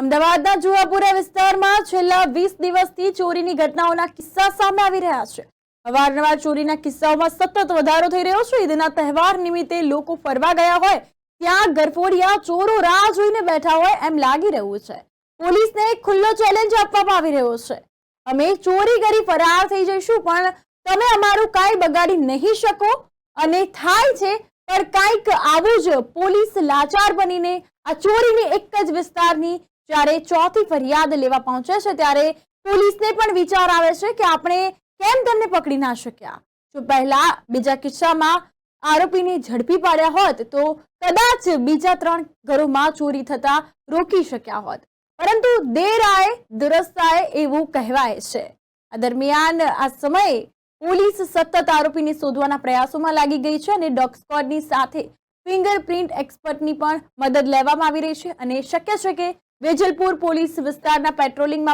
અમદાવાદના જુહાપુરા વિસ્તારમાં છેલ્લા વીસ દિવસથી ચોરીની ઘટનાઓના કિસ્સા સામે આવી રહ્યા છે. અવારનવાર ચોરીના કિસ્સાઓમાં સતત વધારો થઈ રહ્યો છે. ઈદના તહેવાર નિમિત્તે લોકો ફરવા ગયા હોય, ત્યાં ગરફોડિયા, ચોરો, રાહ જોઈને બેઠા હોય એમ લાગી રહ્યું છે. પોલીસને એક ખુલ્લો ચેલેન્જ આપવામાં આવી રહ્યો છે. અમે ચોરી કરી ફરાર થઈ જઈશું, પણ તમે અમારું કાંઈ બગાડી નહીં શકો. અને થાય છે, પણ કાંઈક આવું જ પોલીસ લાચાર બનીને આ ચોરીની એક જ વિસ્તારની જ્યારે ચોથી ફરિયાદ લેવા પહોંચે છે, ત્યારે પોલીસને પણ વિચાર આવે છે કે આપણે કેમ તેમને પકડી ના શક્યા? જો પહેલા બીજા કિસ્સામાં આરોપીને ઝડપી પાડ્યા હોત, તો કદાચ બીજા ત્રણ ઘરોમાં ચોરી થતા રોકી શક્યા હોત. પરંતુ દેર આય દુરસ્ત આય એવું કહેવાય છે. આ દરમિયાન આ સમયે પોલીસ સતત આરોપીને શોધવાના પ્રયાસોમાં લાગી ગઈ છે અને ડોગ સ્કોડની સાથે ફિંગરપ્રિન્ટ એક્સપર્ટની પણ મદદ લેવામાં આવી રહી છે અને શક્ય છે કે वेजलपुर पुलिस विस्तार पेट्रोलिंग में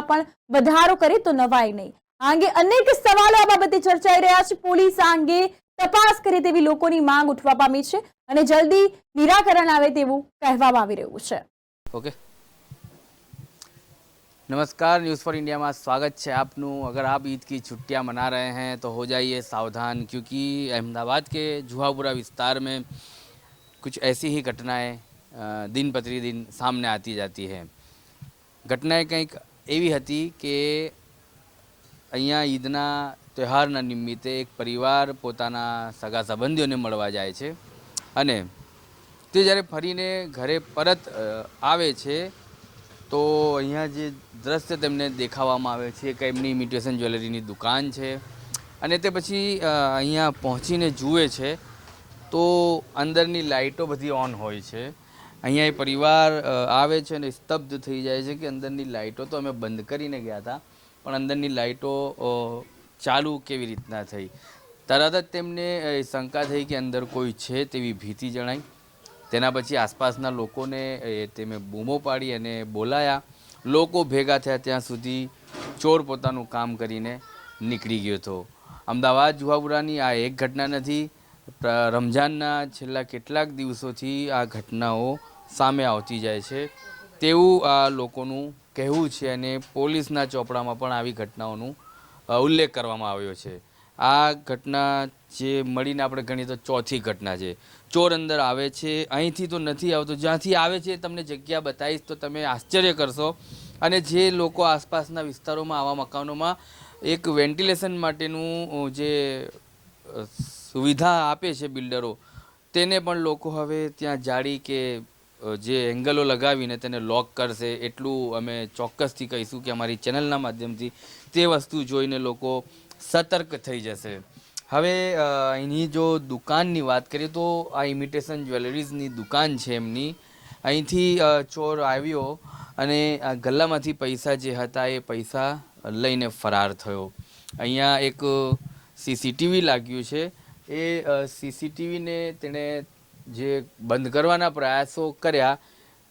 वारो करे तो नवाई नहीं आगे अनेक सवाल आबते चर्चाई रहा है पुलिस आगे तपास करे ती लोग उठवा पमी है जल्दी निराकरण आए कहमें नमस्कार न्यूज़ फॉर इंडिया में स्वागत है आपनों अगर आप ईद की छुट्टियाँ मना रहे हैं तो हो जाइए सावधान क्योंकि अहमदाबाद के जुहापुरा विस्तार में कुछ ऐसी ही घटनाएँ દિન પ્રતિદિન સામને આતી જતી હૈ. ઘટનાએ કંઈક એવી હતી કે અહીંયા ઈદના તહેવારના નિમિત્તે એક પરિવાર પોતાના સગા સંબંધીઓને મળવા જાય છે અને તે જ્યારે ફરીને ઘરે પરત આવે છે, તો અહીંયા જે દ્રશ્ય તેમને દેખાવામાં આવે છે કે એમની ઇમિટેશન જ્વેલરીની દુકાન છે અને તે પછી અહીંયા પહોંચીને જુએ છે, તો અંદરની લાઇટો બધી ઓન હોય છે. અહીંયા એ પરિવાર આવે છે અને સ્તબ્ધ થઈ જાય છે કે અંદરની લાઇટો તો અમે બંધ કરીને ગયા હતા, પણ અંદરની લાઇટો ચાલુ કેવી રીતના થઈ? તરત જ તેમને શંકા થઈ કે અંદર કોઈ છે તેવી ભીતિ જણાઈ. તેના પછી આસપાસના લોકોને તેમણે તેમે બૂમો પાડી અને બોલાયા. લોકો ભેગા થયા ત્યાં સુધી ચોર પોતાનું કામ કરીને નીકળી ગયો હતો. અમદાવાદ જુહાપુરાની આ એક ઘટના નથી રમઝાનના છેલ્લા કેટલાક દિવસોથી આ ઘટનાઓ સામે આવતી જાય છે. તેવું આ લોકોનું કહેવું છે અને પોલીસના ચોપડામાં પણ આવી ઘટનાઓનું ઉલ્લેખ કરવામાં આવ્યો છે. આ ઘટના જે મળીને આપણે ગણીએ તો ચોથી ઘટના છે. ચોર અંદર આવે છે, અહીંથી તો નથી આવતો, જ્યાંથી આવે છે તમને જગ્યા બતાવીશ તો તમે આશ્ચર્ય કરશો. અને જે લોકો આસપાસના વિસ્તારોમાં, આવા મકાનોમાં એક વેન્ટિલેશન માટેનું જે સુવિધા આપે છે બિલ્ડરો, તેને પણ લોકો હવે ત્યાં જાળી કે જે એંગલો લગાવીને તેને લોક કરશે, એટલું અમે ચોક્કસથી કહીશું કે અમારી ચેનલના માધ્યમથી તે વસ્તુ જોઈને લોકો સતર્ક થઈ જશે. હવે અહીંની જો દુકાનની વાત કરીએ તો આ ઇમિટેશન જ્વેલરીઝની દુકાન છે એમની. અહીંથી ચોર આવ્યો અને આ ગલ્લામાંથી પૈસા જે હતા એ પૈસા લઈને ફરાર થયો. અહીંયા એક સીસીટીવી લાગ્યું છે. એ સીસીટીવીને તેણે જે બંધ કરવાના પ્રયાસો કર્યા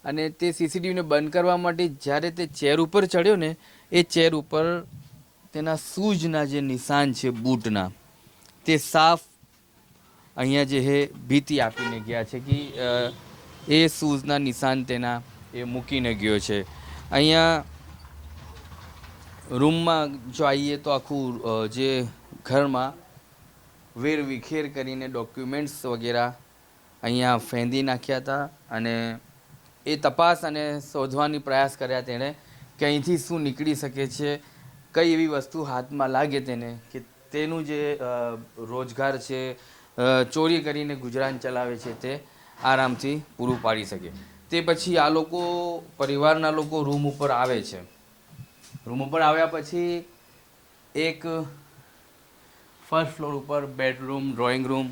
અને તે સીસીટીવીને બંધ કરવા માટે જ્યારે તે ચેર ઉપર ચડ્યો ને, એ ચેર ઉપર તેના શૂઝના જે નિશાન છે બૂટના, તે સાફ અહીંયા જે હે ભીતિ આપીને ગયા છે કે એ શૂઝના નિશાન તેના એ મૂકીને ગયો છે. અહીંયા રૂમમાં જો આવીએ તો આખું જે ઘરમાં વેર વિખેર કરીને ડોક્યુમેન્ટ્સ વગેરે અહીંયા ફેંદી નાખ્યા હતા અને એ તપાસ અને શોધવાની પ્રયાસ કર્યા તેણે કે અહીંથી શું નીકળી શકે છે, કઈ એવી વસ્તુ હાથમાં લાગે તેને કે તેનું જે રોજગાર છે ચોરી કરીને ગુજરાન ચલાવે છે તે આરામથી પૂરું પાડી શકે. તે પછી આ લોકો, પરિવારના લોકો રૂમ ઉપર આવે છે. રૂમ ઉપર આવ્યા પછી એક ફર્સ્ટ ફ્લોર ઉપર બેડરૂમ, ડ્રોઈંગ રૂમ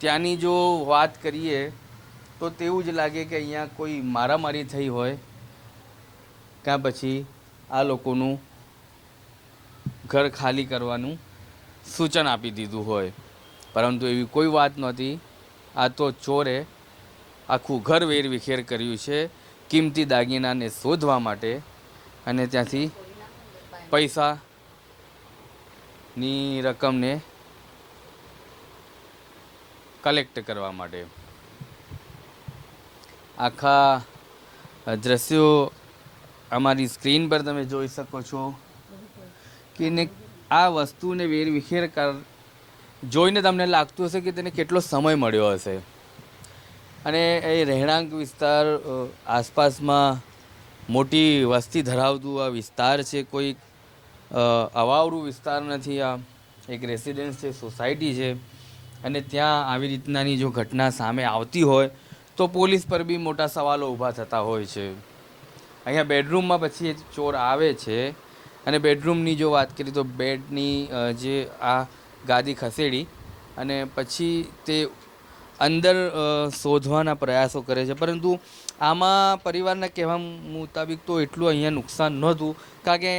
ત્યાંની જો વાત કરીએ, તો તેવું જ લાગે કે અહીંયા કોઈ મારામારી થઈ હોય. કાં પછી આ લોકોનું ઘર ખાલી કરવાનું સૂચન આપી દીધું હોય. પરંતુ એવી કોઈ વાત નહોતી. આ તો ચોરે આખું ઘર વેરવિખેર કર્યું છે કિંમતી દાગીનાને શોધવા માટે. અને ત્યાંથી પૈસાની રકમને કલેક્ટ કરવા માટે. આખા દ્રશ્યો અમારી સ્ક્રીન પર તમે જોઈ શકો છો કે ને આ વસ્તુને વેરવિખેર કર, જોઈને તમને લાગતું હશે કે તેને કેટલો સમય મળ્યો હશે. અને એ રહેણાંક વિસ્તાર આસપાસમાં મોટી વસ્તી ધરાવતું આ વિસ્તાર છે, કોઈ અવાવડું વિસ્તાર નથી આ. એક રેસિડેન્સ છે સોસાયટી છે. અને ત્યાં આવી રીતનાની જો ઘટના સામે આવતી હોય, તો પોલીસ પર બી મોટા સવાલો ઊભા થતા હોય છે. અહીંયા બેડરૂમમાં પછી એ ચોર આવે છે અને બેડરૂમની જો વાત કરીએ તો બેડની જે આ ગાદી ખસેડી અને પછી તે અંદર શોધવાના પ્રયાસો કરે છે. પરંતુ આમાં પરિવારના કહેવા મુતાબિક તો એટલું અહીંયા નુકસાન નહોતું, કારણ કે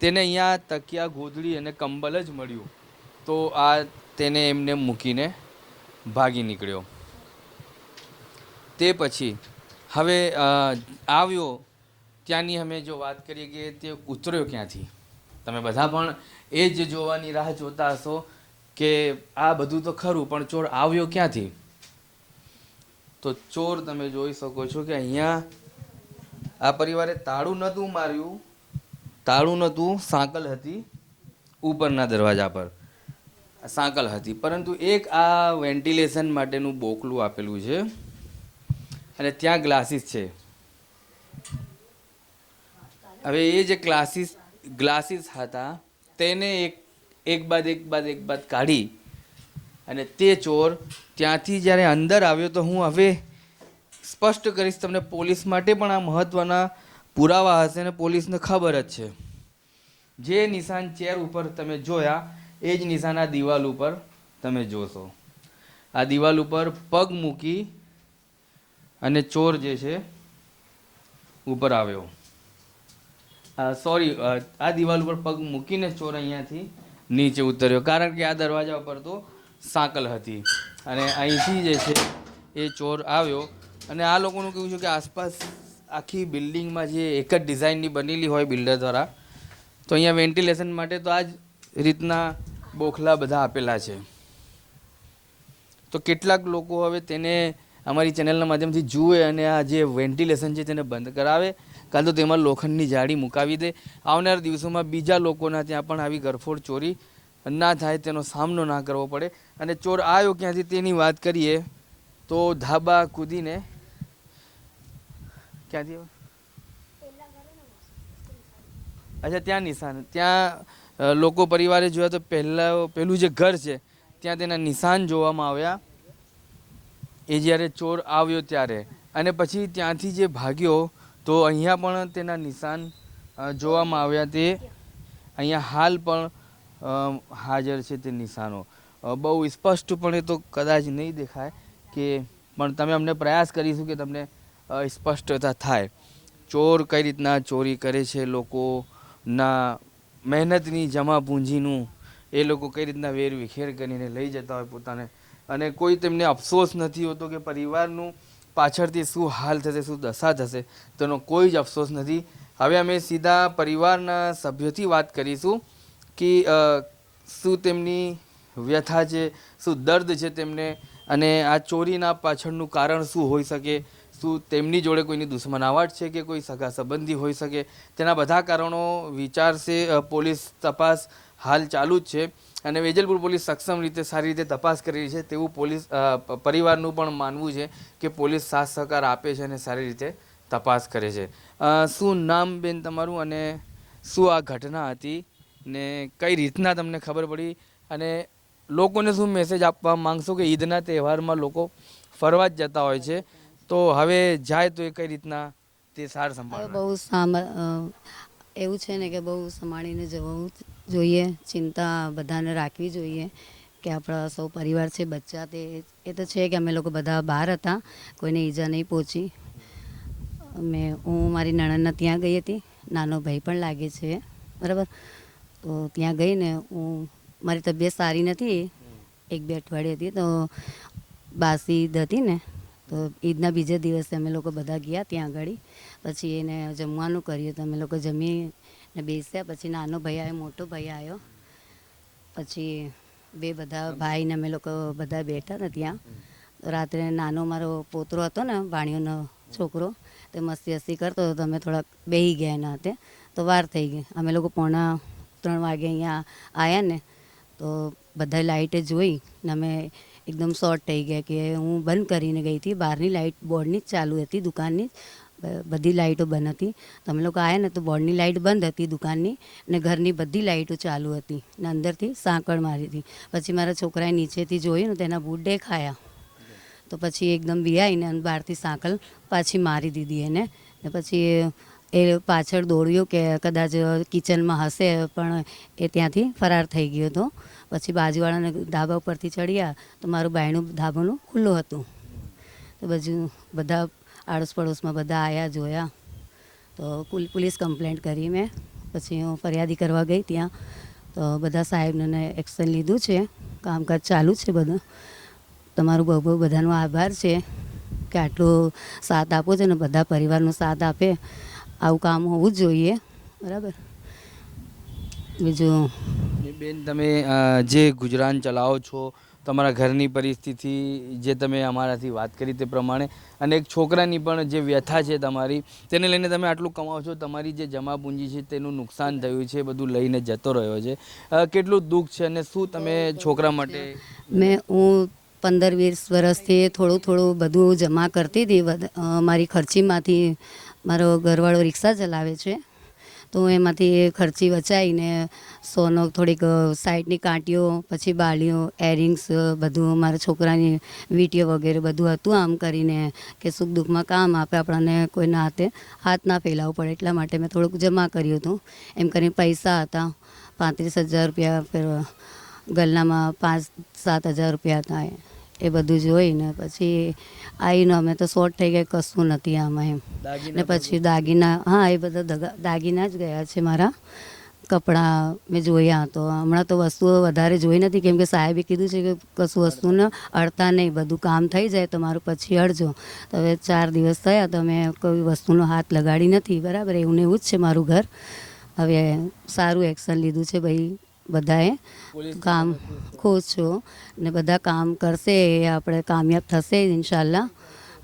તેને અહીંયા તકિયા ગોધડી અને કંબલ જ મળ્યું. તો આ તેને એમને મૂકીને ભાગી નીકળ્યો. તે પછી હવે આવ્યો. ત્યાંની અમે જો વાત કરીએ કે તે ઉતર્યો ક્યાંથી? તમે બધા પણ એ જ જોવાની રાહ જોતા હશો કે આ બધું તો ખરું, પણ ચોર આવ્યો ક્યાંથી? તો ચોર તમે જોઈ શકો છો કે અહીંયા આ પરિવારે તાળું નહોતું માર્યું. તાળું નહોતું, સાંકલ હતી ઉપરના દરવાજા પર. સાંકલ હતી. પરંતુ એક આ વેન્ટિલેશન માટેનું બોકલું આપેલું છે અને ત્યાં ગ્લાસીસ છે. હવે એ જે ક્લાસીસ ગ્લાસીસ હતા, તેને એક એક બાદ એક બાદ એક બાદ કાઢી અને તે ચોર ત્યાંથી જ્યારે અંદર આવ્યો તો હું હવે સ્પષ્ટ કરીશ, તમને પોલીસ માટે પણ આ મહત્ત્વના પુરાવા હશે અને પોલીસને ખબર જ છે. જે નિશાન ચેર ઉપર તમે જોયા એ જ નિશાન આ દિવાલ ઉપર તમે જોશો. આ દિવાલ ઉપર પગ મૂકી અને ચોર જે છે, ઉપર આવ્યો. સોરી આ દિવાલ ઉપર પગ મૂકીને ચોર અહીંયાથી નીચે ઉતર્યો. કારણ કે આ દરવાજા ઉપર તો સાંકલ હતી. અને અહીંથી જે છે, એ ચોર આવ્યો. અને આ લોકોનું કેવું છે કે આસપાસ આખી બિલ્ડિંગમાં જે એક જ ડિઝાઇનની બનેલી હોય બિલ્ડર દ્વારા, તો અહીંયા વેન્ટિલેશન માટે તો આ જ રીતના બોખલા બધા આપેલા છે. તો કેટલાક લોકો હવે તેને અમારી ચેનલના માધ્યમથી જુએ અને આ જે વેન્ટિલેશન છે તેને બંધ કરાવે. કાં તો તેમાં લોખંડની જાળી મુકાવી દે. આવનાર દિવસોમાં બીજા લોકોના ત્યાં પણ આવી ગરફોડ ચોરી ના થાય તેનો સામનો ના કરવો પડે. અને ચોર આવ્યો ક્યાંથી તેની વાત કરીએ તો ધાબા કૂદીને ક્યાંથી અચ્છા ત્યાં નિશાન ત્યાં લોકો પરિવારે જોયા તો પહેલાં, પહેલું જે ઘર છે, ત્યાં તેના નિશાન જોવામાં આવ્યા. એ જ્યારે ચોર આવ્યો ત્યારે. અને પછી ત્યાંથી જે ભાગ્યો, તો અહીંયા પણ તેના નિશાન જોવામાં આવ્યા તે. અહીંયા હાલ પણ હાજર છે તે નિશાનો. બહુ સ્પષ્ટપણે તો કદાચ નહીં દેખાય કે, પણ તમે અમને પ્રયાસ કરીશું કે તમને સ્પષ્ટતા થાય. ચોર કઈ રીતના ચોરી કરે છે, લોકોના મહેનતની જમા પૂંજીનું એ લોકો કઈ રીતના વેર વિખેર કરીને લઈ જતા હોય પોતાને. અને કોઈ તેમને અફસોસ નથી હોતો કે પરિવારનું પાછળથી શું હાલ થશે, શું દશા થશે, તેનો કોઈ જ અફસોસ નથી. હવે અમે સીધા પરિવારના સભ્યોથી વાત કરીશું કે શું તેમની વ્યથા છે, શું દર્દ છે તેમને અને આ ચોરીના પાછળનું કારણ શું હોઈ શકે? શું તેમની જોડે કોઈની દુશ્મનાવટ છે કે કોઈ સગા સંબંધી હોઈ શકે, તેના બધા કારણો વિચારશે પોલીસ તપાસ હાલ ચાલુ જ છે અને વેજલપુર પોલીસ સક્ષમ રીતે સારી રીતે તપાસ કરી રહી છે તેવું પોલીસ પરિવારનું પણ માનવું છે કે પોલીસ સાથ સહકાર આપે છે અને સારી રીતે તપાસ કરે છે. શું નામ બેન તમારું અને શું આ ઘટના હતી ને કઈ રીતના તમને ખબર પડી અને લોકોને શું મેસેજ આપવા માંગશો કે ઈદના તહેવારમાં લોકો ફરવા જ જતા હોય છે? તો હવે જાય તો એ કઈ રીતના તે સાર સંભાળ બહુ એવું છે ને કે બહુ સંભાળીને જવું જોઈએ, ચિંતા બધાને રાખવી જોઈએ કે આપણા સૌ પરિવાર છે, બચ્ચા તે, એ તો છે કે અમે લોકો બધા બહાર હતા, કોઈને ઈજા નહીં પહોંચી. અમે, હું, મારી નણંદના ત્યાં ગઈ હતી, નાનો ભાઈ પણ લાગે છે, બરાબર? તો ત્યાં ગઈને હું, મારી તબિયત સારી નથી, એક બે અઠવાડિયે હતી, તો બાસી હતી ને તો ઈદના બીજા દિવસે અમે લોકો બધા ગયા ત્યાં આગળ પછી એને જમવાનું કર્યું તો અમે લોકો જમીને બેસ્યા. પછી નાનો ભાઈ આવ્યો મોટો ભાઈ આવ્યો પછી બે બધા ભાઈને અમે લોકો બધા બેઠા ને ત્યાં. રાત્રે નાનો મારો પોતરો હતો ને ભાણિયોનો છોકરો, તે મસ્તી હસ્તી કરતો હતો. અમે થોડાક બેહી ગયા એના હાથે. તો વાર થઈ ગઈ. અમે લોકો પોણા ત્રણ વાગે અહીંયા આવ્યા ને, તો બધા લાઇટે જોઈ ને અમે એકદમ શોર્ટ થઈ ગયા કે હું બંધ કરીને ગઈ હતી. બહારની લાઇટ બોર્ડની જ ચાલુ હતી, દુકાનની બધી લાઇટો બંધ હતી. તમે લોકો આવ્યા ને તો બોર્ડની લાઇટ બંધ હતી દુકાનની ને ઘરની બધી લાઇટો ચાલુ હતી ને અંદરથી સાંકળ મારી હતી. પછી મારા છોકરાએ નીચેથી જોયું ને તેના બૂટ દેખાયા. તો પછી એકદમ બિયાઈને બહારથી સાંકળ પાછી મારી દીધી એને. ને પછી એ પાછળ દોડ્યો કે કદાચ કિચનમાં હશે પણ એ ત્યાંથી ફરાર થઈ ગયો હતો. પછી બાજુવાળાને ધાબા ઉપરથી ચડ્યા તો મારું બાયણું ધાબાનું ખુલ્લું હતું. તો બાજુ બધા આડોશ પડોશમાં બધા આવ્યા જોયા. તો પુલ- પોલીસ કમ્પ્લેન્ટ કરી મેં. પછી હું ફરિયાદી કરવા ગઈ ત્યાં. તો બધા સાહેબને એક્શન લીધું છે. કામકાજ ચાલુ છે બધું. તમારું બહુ બહુ બધાનો આભાર છે કે આટલો સાથ આપો છો ને બધા પરિવારનો સાથ આપે. આવું કામ હોવું જ જોઈએ. બરાબર? બીજું બેન, તમે જે ગુજરાન ચલાવો છો, તમારા ઘરની પરિસ્થિતિ, જે તમે અમારાથી વાત કરી તે પ્રમાણે, અને એક છોકરાની પણ જે વ્યથા છે તમારી, તેને લઈને તમે આટલું કમાવો છો, તમારી જે જમા પૂંજી છે તેનું નુકસાન થયું છે બધું લઈને જતો રહ્યો છે. કેટલું દુઃખ છે અને શું તમે છોકરા માટે મેં, હું પંદર વીસ વર્ષથી થોડું થોડું બધું જમા કરતી હતી મારી ખર્ચીમાંથી મારો ઘરવાળો રિક્ષા ચલાવે છે. તો એમાંથી ખર્ચી વચાવીને સોનો થોડીક સાઈડની કાંટીઓ, પછી બાળીઓ એરિંગ્સ બધું મારા છોકરાની વીંટીઓ વગેરે બધું હતું આમ કરીને કે સુખ દુઃખમાં કામ આપે આપણને કોઈના હાથે હાથ ના ફેલાવવો પડે એટલા માટે મેં થોડુંક જમા કર્યું હતું એમ કરીને પૈસા હતા, પાંત્રીસ હજાર રૂપિયા, ફેર ગલ્લામાં પાંચ સાત હજાર રૂપિયા હતા એ. એ બધું જોઈને પછી આવીને અમે તો શોર્ટ થઈ ગયા કશું નથી આમાં એમ. ને પછી દાગીના હા એ બધા દગા- દાગીના જ ગયા છે મારા. કપડાં મેં જોયા તો. હમણાં તો વસ્તુઓ વધારે જોઈ નથી કેમ કે સાહેબે કીધું છે કે કશું વસ્તુને અડતા નહીં બધું કામ થઈ જાય તમારું પછી અડજો. તો હવે ચાર દિવસ થયા તો મેં કોઈ વસ્તુનો હાથ લગાડી નથી બરાબર? એવું ને એવું જ છે મારું ઘર. હવે સારું એક્શન લીધું છે ભાઈ. બધાએ કામ ખુશ છું. ને બધા કામ કરશે એ આપણે કામયાબ થશે ઇન્શાલ્લાહ.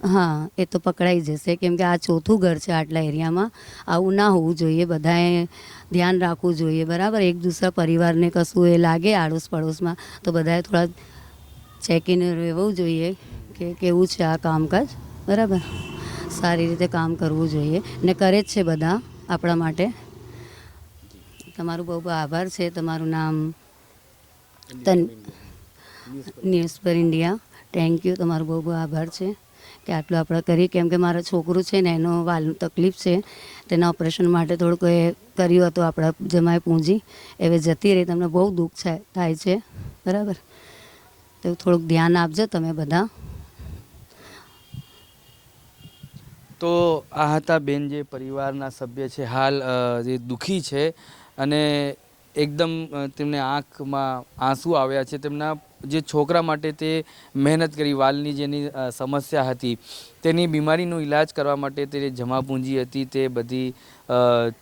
હા એ તો પકડાઈ જશે. કેમ કે આ ચોથું ઘર છે આટલા એરિયામાં. આવું ના હોવું જોઈએ. બધાએ ધ્યાન રાખવું જોઈએ. બરાબર? એક દૂસરા પરિવારને કશું એ લાગે આડોશ પડોશમાં તો બધાએ થોડા ચેકિંગ રહેવું જોઈએ કે કેવું છે આ કામકાજ. બરાબર? સારી રીતે કામ કરવું જોઈએ. ને કરે જ છે બધા આપણા માટે. તમારું બહુ બહુ આભાર છે. તમારું નામ? તન ન્યૂઝ પર ઇન્ડિયા. થેન્ક યુ તમારો બહુ બહુ આભાર છે કે આટલું આપણે કરીએ કેમ કે મારા છોકરું છે ને, એનો વાલનું તકલીફ છે. તેના ઓપરેશન માટે થોડુંક એ કર્યું હતું આપણા જમાય પૂંજી. એવે જતી રહી, તમને બહુ દુઃખ થાય છે. બરાબર? તો થોડુંક ધ્યાન આપજો તમે બધા. તો આ હતા બેન જે પરિવારના સભ્ય છે, હાલ જે દુઃખી છે અને એકદમ તેમને આંખમાં આંસુ આવ્યા છે. તેમના જે છોકરા માટે તે મહેનત કરી, વાલની જેની સમસ્યા હતી, તેની બીમારીનો ઈલાજ કરવા માટે તે જમા પૂંજી હતી, તે બધી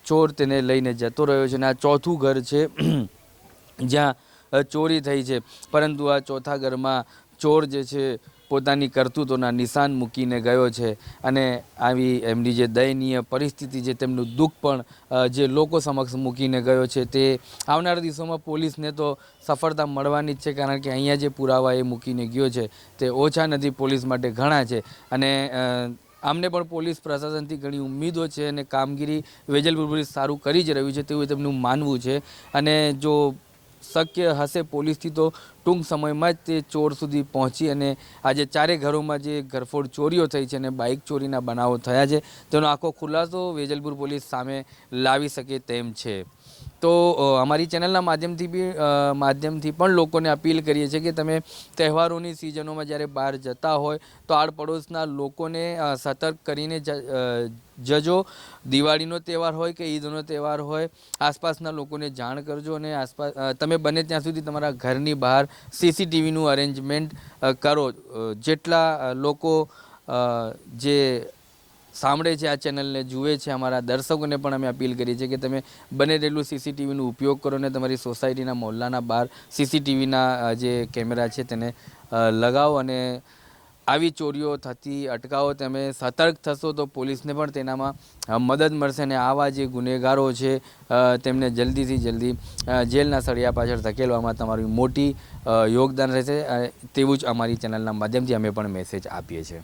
ચોર તેને લઈને જતો રહ્યો છે અને આ ચોથું ઘર છે, જ્યાં ચોરી થઈ છે. પરંતુ આ ચોથા ઘરમાં ચોર જે છે પોતાની કરતૂતોના નિશાન મૂકીને ગયો છે અને આવી એમની જે દયનીય પરિસ્થિતિ છે, તેમનું દુઃખ પણ જે લોકો સમક્ષ મૂકીને ગયો છે તે આવનારા દિવસોમાં પોલીસને તો સફળતા મળવાની જ છે, કારણ કે અહીંયા જે પુરાવા એ મૂકીને ગયો છે તે ઓછા નથી, પોલીસ માટે ઘણા છે. અને આમને પણ પોલીસ પ્રશાસનથી ઘણી ઉમ્મીદો છે અને કામગીરી વેજલપુર પોલીસ સારું કરી જ રહ્યું છે તેવું તેમનું માનવું છે. અને જો શક્ય હશે પોલીસથી તો ટૂંક સમયમાં જ તે ચોર સુધી પહોંચી અને આજે ચારે ઘરોમાં જે ઘરફોડ ચોરીઓ થઈ છે અને બાઇક ચોરીના બનાવો થયા છે, તેનો આખો ખુલાસો વેજલપુર પોલીસ સામે લાવી શકે તેમ છે. તો અમારી ચેનલના માધ્યમથી બી માધ્યમથી પણ લોકોને અપીલ કરીએ છીએ કે તમે તહેવારોની સિઝનોમાં જ્યારે બહાર જતા હોય, તો આડપડોશના લોકોને સતર્ક કરીને જજો. દિવાળીનો તહેવાર હોય કે ઈદનો તહેવાર હોય, આસપાસના લોકોને જાણ કરજો અને આસપાસ તમે બને ત્યાં સુધી તમારા ઘરની બહાર સીસીટીવીનું અરેન્જમેન્ટ કરો. જેટલા લોકો જે સાંભળે છે આ ચેનલને, જુએ છે અમારા દર્શકોને પણ અમે અપીલ કરીએ છીએ કે તમે બને તેટલું સીસીટીવીનો ઉપયોગ કરો ને તમારી સોસાયટીના મોહલ્લાના બહાર સીસીટીવીના જે કેમેરા છે તેને લગાવો અને આવી ચોરીઓ થતી, અટકાવો, તમે સતર્ક થશો તો પોલીસને પણ તેનામાં મદદ મળશે અને આવા જે ગુનેગારો છે તેમને જલ્દીથી જલ્દી જેલના સળિયા પાછળ ધકેલવામાં તમારું મોટી યોગદાન રહેશે તેવું જ અમારી ચેનલના માધ્યમથી અમે પણ મેસેજ આપીએ છીએ.